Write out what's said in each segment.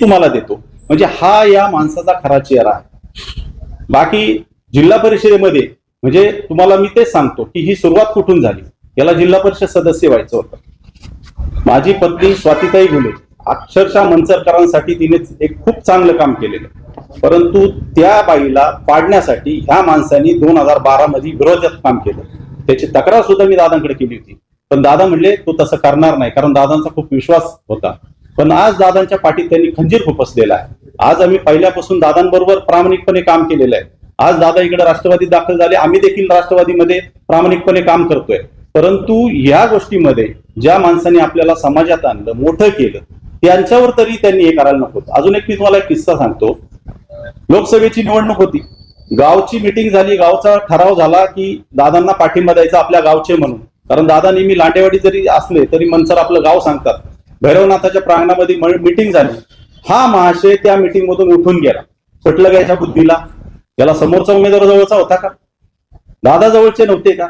तुम्हाला देतो. म्हणजे हा या माणसाचा खरा चेहरा आहे. बाकी जिल्हा परिषदेमध्ये म्हणजे तुम्हाला मी तेच सांगतो की ही सुरुवात कुठून झाली? याला जिल्हा परिषद सदस्य व्हायचं होतं. माझी पत्नी स्वातीताई गुले अक्षरशः मंचरकरांसाठी तिने एक खूप चांगलं काम केलेलं. परंतु त्या बाईला पाडण्यासाठी ह्या माणसांनी दोन हजार बारा मध्ये विरोधात काम केलं. त्याची तक्रार सुद्धा मी दादांकडे केली होती. पण दादा म्हणले तो तसं करणार नाही. कारण दादांचा खूप विश्वास होता. पण आज दादांच्या पाठीत त्यांनी खंजीर खुपसलेला आहे. आज आम्ही पहिल्यापासून दादांबरोबर प्रामाणिकपणे काम केलेलं आहे. आज दादा इकडे राष्ट्रवादी दाखल झाले आम्ही देखील राष्ट्रवादीमध्ये प्रामाणिकपणे काम करतोय. परंतु या गोष्टीमध्ये ज्या माणसाने आपल्याला समाजात आणलं मोठं केलं त्यांच्यावर तरी त्यांनी हे करायला नको अजून एक मी तुम्हाला एक किस्सा सांगतो. लोकसभेची निवडणूक होती. गावची मिटिंग झाली गावचा ठराव झाला की दादांना पाठिंबा द्यायचा आपल्या गावचे म्हणून. कारण दादा नेहमी लांडेवाडी जरी असले तरी मनसर आपलं गाव सांगतात. भैरवनाथाच्या प्रांगणामध्ये मिटिंग झाली. हा महाशय त्या मिटिंग मधून उठून गेला. पटलं का याच्या बुद्धीला? याला समोरचा उमेदवार जवळचा होता का? दादा जवळचे नव्हते का?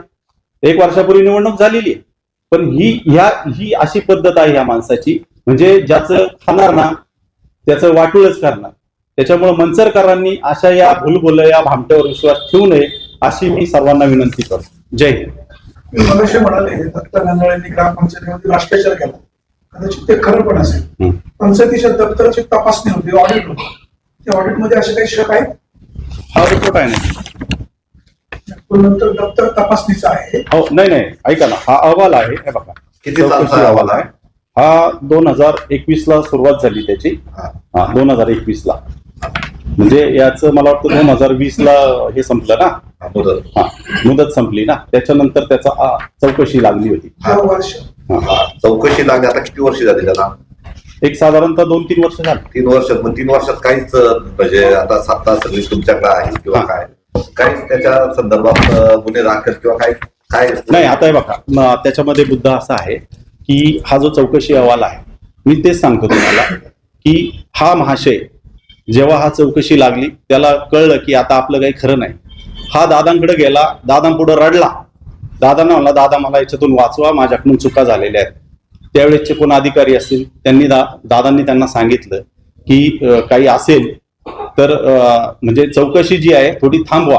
एक वर्षापूर्वी निवडणूक झालेली आहे. पण ही ह्या ही अशी पद्धत आहे ह्या माणसाची. म्हणजे ज्याचं खाणार ना त्याचं वाटूळच करणार. त्याच्यामुळे मंचरकरांनी अशा या भूलभुल या भामट्यावर विश्वास ठेवू नये अशी मी सर्वांना विनंती करतो. जय हिंद. म्हणाले दत्त गांधळ्यांनी ग्रामपंचायतीमध्ये भ्रष्टाचार केला. कदाचित ते खरं पण असेल. पंचायतीच्या दप्तराची तपासणी होती ऑडिट होतं. त्या ऑडिटमध्ये असे काही शक आहेत? हा रिपोर्ट आहे ना. नंतर दप्तर तपासणीचा आहे. हो नाही नाही ऐका ना हा अहवाल आहे हे बघा. किती अहवाल आहे? हा दोन हजार एकवीस ला सुरुवात झाली त्याची. हा. दोन हजार एकवीस ला म्हणजे याचं मला वाटतं दोन हजार वीस ला हे संपलं ना. हा, मुदत. हा मुदत संपली ना. त्याच्यानंतर त्याचा चौकशी लागली होती. चौकशी लागली आता किती वर्ष झाली त्याला? एक साधारणतः दोन तीन वर्ष झाली. तीन वर्षात मग तीन वर्षात काहीच म्हणजे आता सत्ता सगळी तुमच्याकडे आहे किंवा. काय? काहीच त्याच्या संदर्भात गुन्हे दाखल किंवा काय काय नाही आता हे बघा त्याच्यामध्ये मुद्दा असा आहे की हा जो चौकशी अहवाल आहे मी तेच सांगतो तुम्हाला की हा महाशय जेव्हा हा चौकशी लागली त्याला कळलं की आता आपलं काही खरं नाही. हा दादांकडे गेला दादांपुढे रडला दादांना म्हणला दादा मला याच्यातून वाचवा माझ्याकडून चुका झालेल्या आहेत. त्यावेळेसचे कोण अधिकारी असतील. त्यांनी दा दादांनी त्यांना सांगितलं की काही असेल तर म्हणजे चौकशी जी आहे थोडी थांबवा.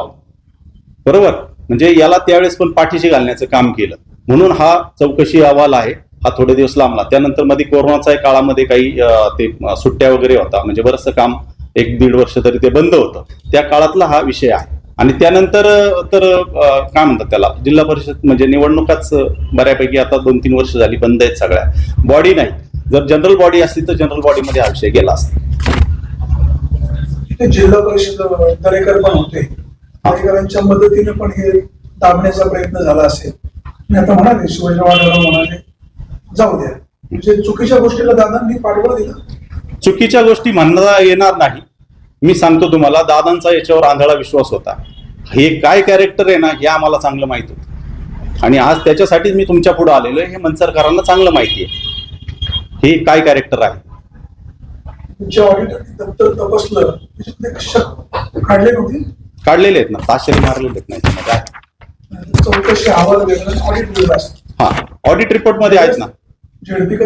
बरोबर? म्हणजे याला त्यावेळेस पण पाठीशी घालण्याचं काम केलं. म्हणून हा चौकशी अहवाल आहे हा थोडे दिवस लांबला. त्यानंतरमध्ये कोरोनाच्या काळामध्ये काही ते सुट्ट्या वगैरे होता. म्हणजे बरंचसं काम एक दीड वर्ष तरी ते बंद होतं. त्या काळातला हा विषय आहे. आणि त्यानंतर तर काय म्हणतात त्याला? जिल्हा परिषद म्हणजे निवडणुकाच बऱ्यापैकी आता दोन तीन वर्ष झाली बंद आहेत सगळ्या. बॉडी नाही. जर जनरल बॉडी असती तर जनरल बॉडीमध्ये हा विषय गेला असता. जिल्हा परिषद दरेकर पण होते. दरेकरांच्या मदतीने पण हे दाबण्याचा प्रयत्न झाला असेल. आणि आता म्हणाले शिवाजीराव म्हणाले जाऊ द्या. म्हणजे चुकीच्या गोष्टीला दादांनी पाठबळ दिलं. चुकीच्या गोष्टी म्हणता येणार नाही. मी सांगतो तुम्हाला दादांचा याच्यावर आंधळा विश्वास होता. हे काय कॅरेक्टर आहे ना हे आम्हाला चांगलं माहीत होतं. आणि आज त्याच्यासाठीच मी तुमच्यापुढे आलेलो आहे हे मनसरकरांना चांगलं माहिती आहे. हे काय कॅरेक्टर आहे? काढलेले आहेत ना ताशेरी मारलेले आहेत ना आहे. चौकशी हा ऑडिट रिपोर्टमध्ये आहेत ना.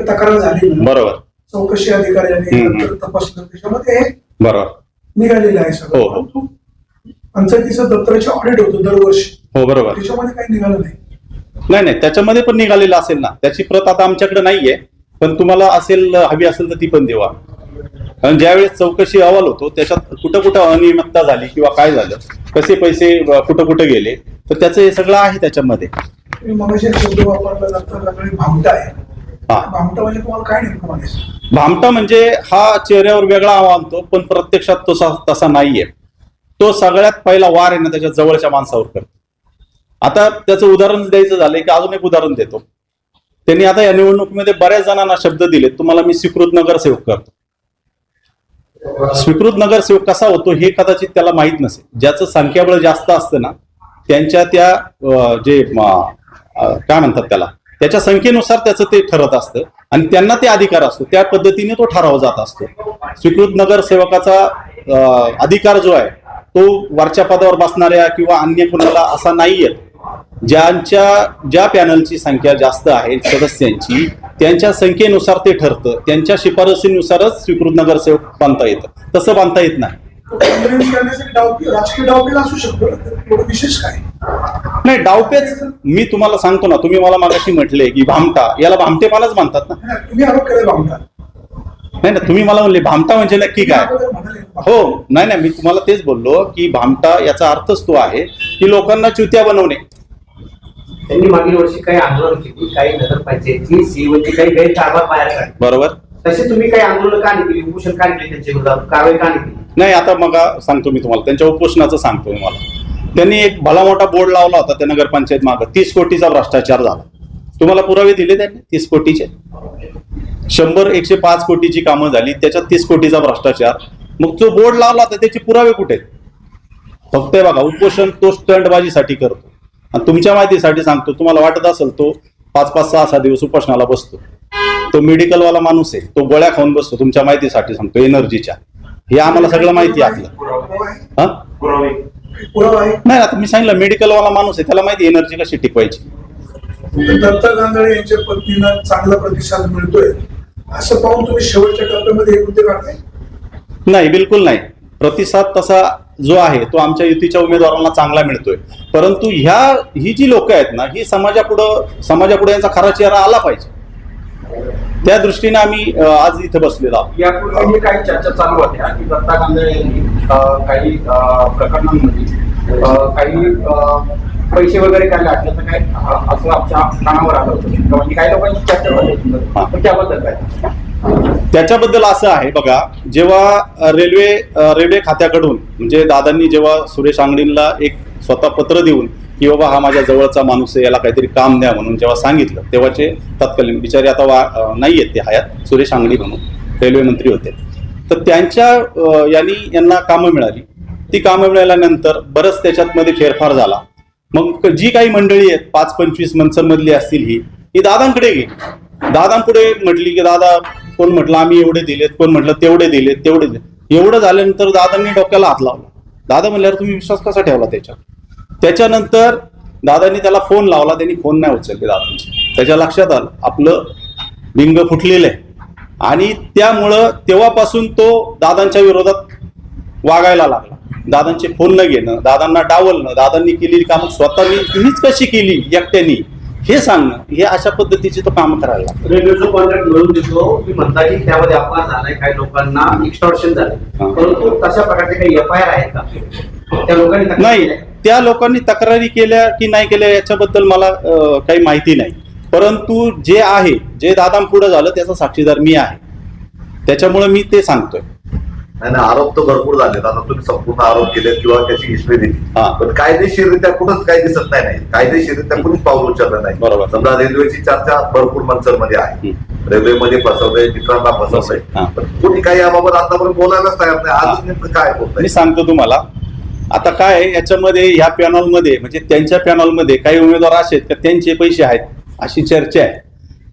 तक्रार झाली बरोबर. चौकशी अधिकाऱ्यांनी तपासलं त्याच्यामध्ये हे बरोबर. निघालेलं आहे सगळं. परंतु पंचायतीचं दप्तराचे ऑडिट होतं दरवर्षी. हो बरोबर. त्याच्यामध्ये काही निघालं नाही. नाही नाही त्याच्यामध्ये पण निघालेलं असेल ना. त्याची प्रत आता आमच्याकडे नाहीये. पण तुम्हाला असेल हवी असेल तर ती पण देवा. कारण ज्यावेळेस चौकशी अहवाल होतो त्याच्यात कुठं कुठं अनियमितता झाली किंवा काय झालं कसे पैसे कुठं कुठं गेले तर त्याचं हे सगळं आहे त्याच्यामध्ये. भामटा म्हणजे भामटा म्हणजे हा चेहऱ्यावर वेगळा आणतो पण प्रत्यक्षात तो तसा नाहीये. तो सगळ्यात पहिला वार आहे ना त्याच्या जवळच्या माणसावर करतो. आता त्याचं उदाहरण द्यायचं झालं की अजून एक उदाहरण देतो. त्यांनी आता या निवडणुकीमध्ये बऱ्याच जणांना शब्द दिले तुम्हाला मी स्वीकृत नगरसेवक करतो. स्वीकृत नगरसेवक कसा होतो हे कदाचित त्याला माहीत नसेल. ज्याचं संख्याबळ जास्त असतं ना त्यांच्या त्या जे काय म्हणतात त्याला त्याच्या संख्येनुसार त्याचं ते ठरत असतं आणि त्यांना ते अधिकार असतो. त्या पद्धतीने तो ठराव जात असतो. स्वीकृत नगरसेवकाचा अधिकार जो आहे तो वरच्या पदावर बसणाऱ्या किंवा अन्य कुणाला असा नाहीये. ज्यांच्या ज्या पॅनलची संख्या जास्त आहे सदस्यांची त्यांच्या संख्येनुसार ते ठरतं. त्यांच्या शिफारसीनुसारच स्वीकृत नगरसेवक बांधता येतं. तसं बांधता येत नाही. नाही डावपेच मी तुम्हाला सांगतो ना तुम्ही मला मागाशी म्हटले की भामटा याला भामटेपणाच मानतात ना. तुम्ही आरोप केले भामटा. नाही ना तुम्ही मला म्हणले भामटा म्हणजे नक्की काय हो नाही नाही मी तुम्हाला तेच बोललो की भामटा याचा अर्थच तो आहे की लोकांना चुत्या बनवणे. त्यांनी मागील वर्षी काही आंदोलन केली काही नगरपंचायतची सीओची काही गैरकारभार बाहेर काढली बरोबर. तसे तुम्ही काही आंदोलन का नाही केली? उपोषण का नाही केली त्यांच्या विरोधात? कारवाई का नाही केली? नाही आता मग सांगतो मी तुम्हाला त्यांच्या उपोषणाचं सांगतो मी मला त्यांनी एक भला मोठा बोर्ड लावला होता त्या नगरपंचायत मागं. तीस कोटीचा भ्रष्टाचार झाला. तुम्हाला पुरावे दिले त्यांनी तीस कोटीचे? शंभर एकशे पाच कोटीची कामं झाली त्याच्यात तीस कोटीचा भ्रष्टाचार. मग जो बोर्ड लावला होता त्याचे पुरावे कुठे आहेत? फक्त बघा उपोषण तो स्टंटबाजीसाठी करतो. आणि तुमच्या माहितीसाठी सांगतो तुम्हाला वाटत असेल तो पाच पाच सहा सहा दिवस उपोषणाला बसतो. तो मेडिकलवाला माणूस आहे तो गोळ्या खाऊन बसतो तुमच्या माहितीसाठी सांगतो एनर्जीच्या. हे आम्हाला सगळं माहिती आहे आपलं. आहे नाही आता मी सांगितलं मेडिकलवाला माणूस आहे त्याला माहिती एनर्जी कशी टिकवायची. दत्ता गांधळे यांच्या पत्नीला चांगला प्रतिसाद मिळतोय. असं पाहून तुम्ही शेवटच्या टप्प्यामध्ये हे मुद्दे काढताय नाही बिलकुल नाही. प्रतिसाद तसा जो आहे तो आमच्या युतीच्या उमेदवारांना चांगला मिळतोय. परंतु ह्या ही जी लोक आहेत ना ही समाजापुढं समाजापुढे यांचा खरा चेहरा आला पाहिजे. त्या दृष्टीने आम्ही आज इथे बसलेलो आहोत. यापूर्वी काही चर्चा चालू होत्या की दत्ता गांधळे यांनी काही प्रकरणांमध्ये काही पैसे वगैरे काय लागल्याचं काय असं आमच्या कानावर आलं होतं. म्हणजे काही लोकांची चर्चा झाली पण त्याबद्दल काय? त्याच्याबद्दल असं आहे बघा जेव्हा अ, रेल्वे अ, रेल्वे खात्याकडून म्हणजे दादांनी जेव्हा सुरेश अंगडींना एक स्वतः पत्र देऊन की बाबा हा माझ्या जवळचा माणूस आहे याला काहीतरी काम द्या म्हणून जेव्हा सांगितलं तेव्हाचे तत्कालीन बिचारे आता वा नाही आहेत ते हयात सुरेश आंगडी म्हणून रेल्वे मंत्री होते. तर त्यांच्या अ, यांनी यांना कामं मिळाली. ती कामं मिळाल्यानंतर बरंच त्याच्यात मध्ये फेरफार झाला. मग जी काही मंडळी आहेत पाच पंचवीस मनसरमधली असतील ही ही दादांकडे गेली दादांपुढे म्हटली की दादा कोण म्हटलं आम्ही एवढे दिलेत कोण म्हटलं तेवढे दिलेत तेवढे दिले एवढं झाल्यानंतर दादांनी डोक्याला हात लावला. दादा म्हणल्यावर तुम्ही विश्वास कसा ठेवला त्याच्यावर? त्याच्यानंतर दादांनी त्याला फोन लावला त्यांनी फोन नाही उचलले दादांचे. त्याच्या लक्षात आलं आपलं लिंग फुटलेलं आहे. आणि त्यामुळं तेव्हापासून तो दादांच्या विरोधात वागायला लागला. दादांचे फोन न घेणं दादांना डावलणं दादांनी केलेली कामं स्वतः मी तुम्हीच कशी केली एकट्यानी हे सांगणं हे अशा पद्धतीचे तो काम करायला लागला. रेल्वेचं कॉन्ट्रॅक्ट मिळवून देतो मी म्हणता की त्यामध्ये अपमान झालाय काही लोकांना एक्स्टॉर्शन झालंय हा. परंतु तशा प्रकारचे काही एफ आय आर आहेत का त्या लोकांनी नाही? त्या लोकांनी तक्रारी केल्या की नाही केल्या याच्याबद्दल मला काही माहिती नाही परंतु जे आहे जे दादांपुढं झालं त्याचा साक्षीदार मी आहे त्याच्यामुळे मी ते सांगतोय नाही आरोप तर भरपूर झाले आता तुम्ही संपूर्ण आरोप केले किंवा त्याची हिस्ट्री दिली. पण कायदेशीररित्या कुठंच काही दिसत नाही नाही. कायदेशीररित्या कुणीच पाऊल उचललं नाही. बरोबर. समजा रेल्वेची चर्चा भरपूर मनसरमध्ये आहे. रेल्वेमध्ये फसवलंय मित्रांना फसवलंय. पण कुणी काही याबाबत आतापर्यंत बोलायलाच तयार नाही. आज नेमकं काय मी बोलतंय सांगतो तुम्हाला. आता काय आहे, याच्यामध्ये ह्या पॅनलमध्ये म्हणजे त्यांच्या पॅनलमध्ये काही उमेदवार असे आहेत का त्यांचे पैसे आहेत अशी चर्चा आहे.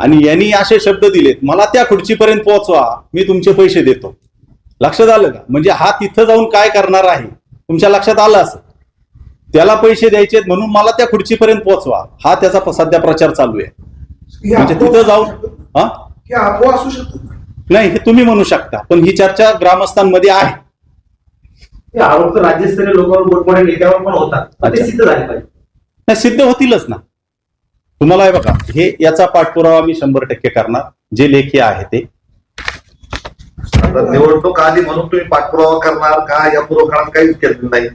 आणि यांनी असे शब्द दिलेत मला त्या खुर्चीपर्यंत पोहोचवा. मी तुमचे पैसे देतो. लक्षात आलं का? म्हणजे हा तिथं जाऊन काय करणार आहे? तुमच्या लक्षात आलं असं त्याला पैसे द्यायचे आहेत म्हणून मला त्या खुर्चीपर्यंत पोहोचवा. हा त्याचा सध्या प्रचार चालू आहे. म्हणजे तिथं जाऊन. हा? असू नाही हे तुम्ही म्हणू शकता. पण ही चर्चा ग्रामस्थांमध्ये आहे. हे आरोप तर राज्यस्तरीय लोकांवर मोठमोठ्या नेत्यावर पण होतात. सिद्ध झाले पाहिजे. नाही सिद्ध होतीलच ना. तुम्हाला हे बघा हे याचा पाठपुरावा मी शंभर टक्के करणार. जे लेखी आहे ते. आता निवडणूक आली म्हणून तुम्ही पाठपुरावा करणार का? या पूर्व काहीच केलं नाही.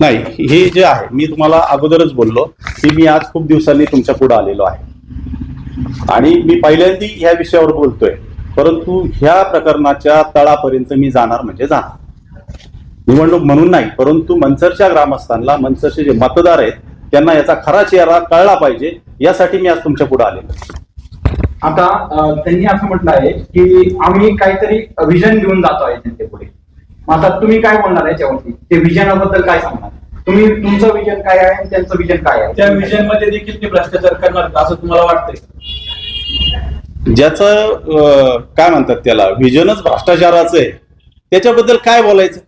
नाही हे जे आहे मी तुम्हाला अगोदरच बोललो की मी आज खूप दिवसांनी तुमच्यापुढे आलेलो आहे. आणि मी पहिल्यांदा ह्या विषयावर बोलतोय परंतु ह्या प्रकरणाच्या तळापर्यंत मी जाणार म्हणजे जाणार. निवडणूक म्हणून नाही परंतु मनसरच्या ग्रामस्थांना मनसरचे जे मतदार आहेत त्यांना याचा खरा चेहरा कळला पाहिजे यासाठी मी आज तुमच्यापुढे आलेलो आहे. आता त्यांनी असं म्हटलं आहे की आम्ही काहीतरी विजन घेऊन जातो आहे त्यांच्या पुढे मग आता तुम्ही काय बोलणार याच्यावरती? ते विजनाबद्दल काय सांगणार? तुम्ही तुमचं विजन काय आहे आणि त्यांचं विजन काय आहे? त्या विजनमध्ये देखील ते भ्रष्टाचार करणार का असं तुम्हाला वाटतंय? ज्याचं काय म्हणतात त्याला? व्हिजनच भ्रष्टाचाराचं आहे. त्याच्याबद्दल काय बोलायचं?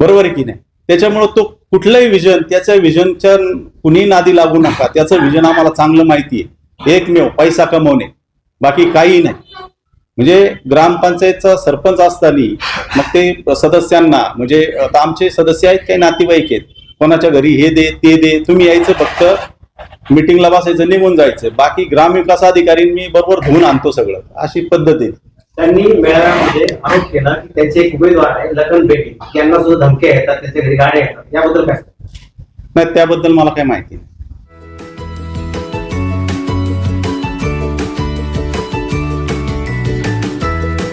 बरोबर आहे की नाही? त्याच्यामुळं तो कुठलंही विजन त्याच्या विजनच्या कुणी नादी लागू नका. त्याचं विजन आम्हाला चांगलं माहिती आहे. एकमेव पैसा कमवणे बाकी काही नाही. म्हणजे ग्रामपंचायतचा सरपंच असताना मग ते सदस्यांना म्हणजे आता आमचे सदस्य आहेत काही नातेवाईक आहेत कोणाच्या घरी हे दे ते दे तुम्ही यायचं फक्त मिटिंगला बसायचं निघून जायचं. बाकी ग्रामविकास अधिकारी मी बरोबर धुवून आणतो सगळं अशी पद्धत. आहे त्यांनी मेळाव्यामध्ये आरोप केला की त्यांचे एक उमेदवार आहे लखन बेटी. यांना सुद्धा धमक्या येतात त्यांच्या घरी गाड्या येतात. याबद्दल काय? नाही त्याबद्दल मला काही माहिती नाही.